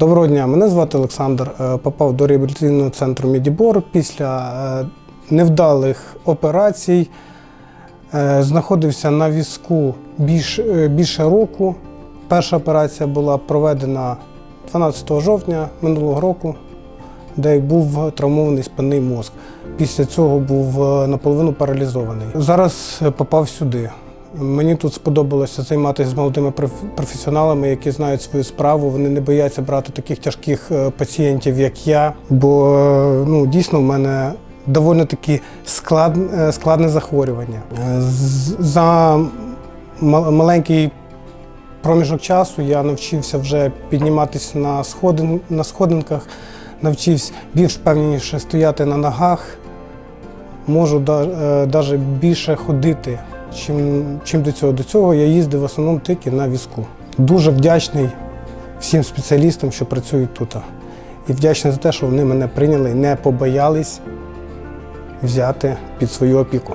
Доброго дня, мене звати Олександр. Е, Попав до реабілітаційного центру Медібор після е, невдалих операцій. Е, Знаходився на візку більш, більше року. Перша операція була проведена 12 жовтня минулого року, де був травмований спинний мозк. Після цього був наполовину паралізований. Зараз попав сюди. Мені тут сподобалося займатися з молодими проф- професіоналами, які знають свою справу. Вони не бояться брати таких тяжких е, пацієнтів, як я. Бо е, ну, дійсно в мене доволі таки склад, е, складне захворювання. За мал- маленький проміжок часу я навчився вже підніматися на, сходин, на сходинках, навчився більш впевненіше стояти на ногах, можу навіть більше ходити, чим, чим до цього. До цього я їздив в основному тільки на візку. Дуже вдячний всім спеціалістам, що працюють тут. І вдячний за те, що вони мене прийняли і не побоялись взяти під свою опіку.